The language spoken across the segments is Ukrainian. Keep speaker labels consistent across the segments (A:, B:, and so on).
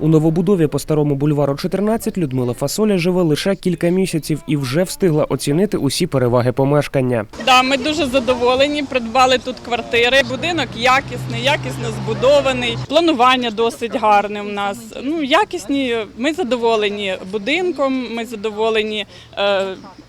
A: У новобудові по старому бульвару 14 Людмила Фасоля живе лише кілька місяців і вже встигла оцінити усі переваги помешкання.
B: Да, ми дуже задоволені. Придбали тут квартири. Будинок якісний, якісно збудований. Планування досить гарне у нас. Ну якісні. Ми задоволені будинком. Ми задоволені е,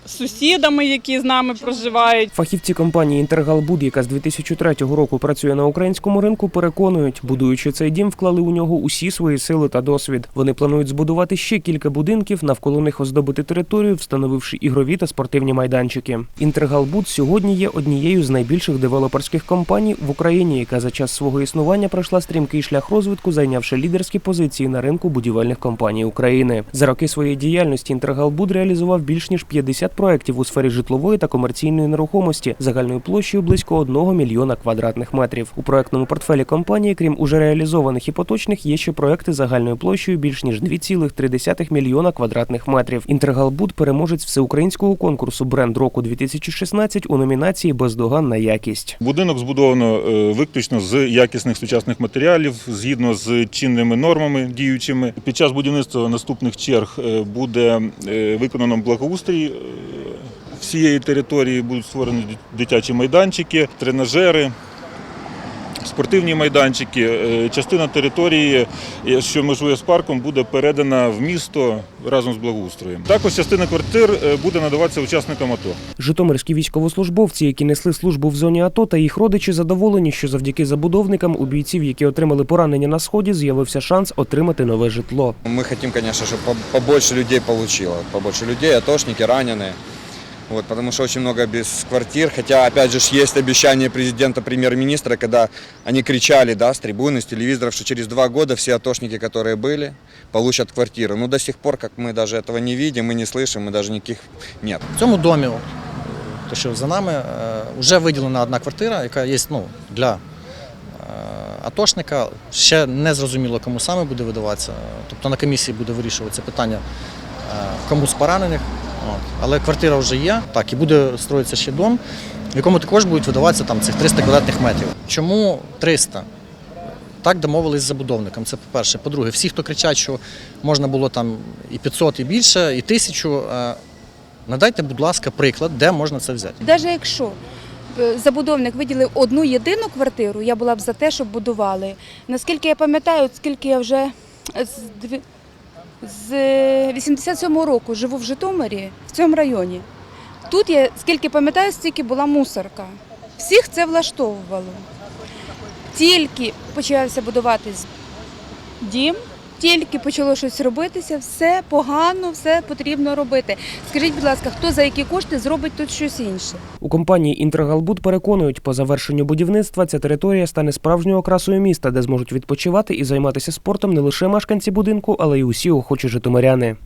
B: сусідами, які з нами проживають.
A: Фахівці компанії «Інтергалбуд», яка з 2003 року працює на українському ринку, переконують, будуючи цей дім, вклали у нього усі свої сили та досвід. Вони планують збудувати ще кілька будинків, навколо них оздобити територію, встановивши ігрові та спортивні майданчики. «Інтергалбуд» сьогодні є однією з найбільших девелоперських компаній в Україні, яка за час свого існування пройшла стрімкий шлях розвитку, зайнявши лідерські позиції на ринку будівельних компаній України. За роки своєї діяльності «Інтергалбуд» реалізував більш ніж 50 проєктів у сфері житлової та комерційної нерухомості загальною площею близько 1 мільйона квадратних метрів. У проектному портфелі компанії, крім уже реалізованих і поточних, є ще проекти загальною площею більш ніж 2,3 мільйона квадратних метрів. «Інтергалбуд» – переможець всеукраїнського конкурсу бренд року 2016 у номінації Бездоганна якість.
C: Будинок збудовано е, виключно з якісних сучасних матеріалів, згідно з чинними нормами діючими. Під час будівництва наступних черг е, буде е, виконано благоустрій всієї території, будуть створені дитячі майданчики, тренажери Спортивні майданчики, Е, частина території, е, що межує з парком, буде передана в місто разом з благоустроєм. Також частина квартир е, буде надаватися учасникам АТО.
A: Житомирські військовослужбовці, які несли службу в зоні АТО, та їх родичі задоволені, що завдяки забудовникам у бійців, які отримали поранення на сході, з'явився шанс отримати нове житло.
D: Мы хотим, конечно, чтобы по- побольше людей получило, побольше людей, атошники, раненые. Вот, потому что очень много без квартир, хотя, опять же, ж есть обещание президента, премьер-министра, когда они кричали, да, с трибуны, с телевизоров, что через два года все атошники, которые были, получат квартиры. Но до сих пор, как мы даже этого не видим, мы не слышим, и даже никаких нет.
E: В цьому домі, то що за нами, вже виділена одна квартира, яка є ну, для е, атошника. Ще не зрозуміло, кому саме буде видаватися. Тобто на комісії буде вирішуватися питання, е, кому з поранених. От. Але квартира вже є, так, і буде строїтися ще дом, в якому також будуть видаватися там, цих 300 квадратних метрів. Чому 300? Так домовились з забудовником. Це по-перше. По-друге, всі, хто кричать, що можна було там і 500, і більше, і 1000, е, надайте, будь ласка, приклад, де можна це взяти.
F: Навіть якщо забудовник виділив одну єдину квартиру, я була б за те, щоб будували. Наскільки я пам'ятаю, оскільки я вже з дві- 87-го року живу в Житомирі, в цьому районі. Тут я, скільки пам'ятаю, стільки була мусорка. Всіх це влаштовувало. Тільки почався будуватись дім, тільки почало щось робитися, все погано, все потрібно робити. Скажіть, будь ласка, хто за які кошти зробить тут щось інше?
A: У компанії «Інтергалбуд» переконують, по завершенню будівництва ця територія стане справжньою окрасою міста, де зможуть відпочивати і займатися спортом не лише мешканці будинку, але й усі охочі житомиряни.